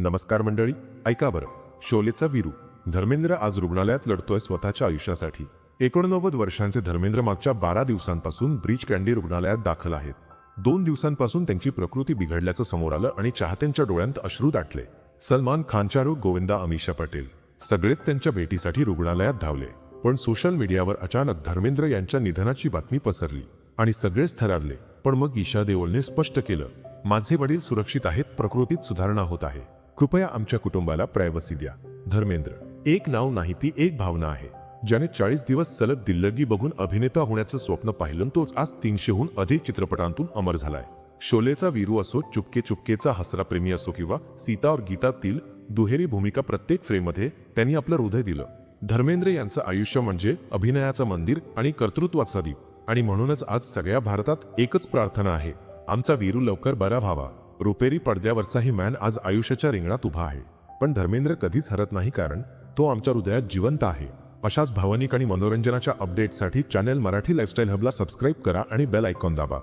नमस्कार मंडळी ऐका बरं. शोलेचा वीरू धर्मेंद्र आज रुग्णालयात लढतोय स्वतःच्या आयुष्यासाठी. एकोणनव्वद वर्षांचे धर्मेंद्र मागच्या बारा दिवसांपासून ब्रीच कँडी रुग्णालयात दाखल आहेत. दोन दिवसांपासून त्यांची प्रकृती बिघडल्याचं समोर आलं आणि चाहत्यांच्या डोळ्यांत अश्रू दाटले. सलमान खानचारू गोविंदा अमिषा पटेल. सगळेच त्यांच्या भेटीसाठी रुग्णालयात धावले. पण सोशल मीडियावर अचानक धर्मेंद्र यांच्या निधनाची बातमी पसरली आणि सगळेच थरारले. पण मग ईशा देओलने स्पष्ट केलं माझे वडील सुरक्षित आहेत प्रकृतीत सुधारणा होत आहे. कृपया आमच्या कुटुंबाला प्रायव्हसी द्या. धर्मेंद्र एक नाव नाही ती एक भावना आहे. ज्याने चाळीस दिवस सलग दिल्लगी बघून अभिनेता होण्याचं स्वप्न पाहिलं तोच आज तीनशेहून अधिक चित्रपटांतून अमर झालाय. शोलेचा वीरू असो चुपके चुपकेचा हसरा प्रेमी असो किंवा सीता और गीतातील दुहेरी भूमिका प्रत्येक फ्रेममध्ये त्यांनी आपलं हृदय दिलं. धर्मेंद्र यांचं आयुष्य म्हणजे अभिनयाचं मंदिर आणि कर्तृत्वाचा दीप. आणि म्हणूनच आज सगळ्या भारतात एकच प्रार्थना आहे. आमचा वीरू लवकर बरा व्हावा. रुपेरी पडद्यावरचाही मॅन आज आयुष्याच्या रिंगणात उभा आहे. पण धर्मेंद्र कधीच हरत नाही कारण तो आमच्या हृदयात जिवंत आहे. अशाच भावनिक आणि मनोरंजनाच्या अपडेटसाठी चॅनेल मराठी लाईफस्टाईल हबला सबस्क्राईब करा आणि बेल आयकॉन दाबा.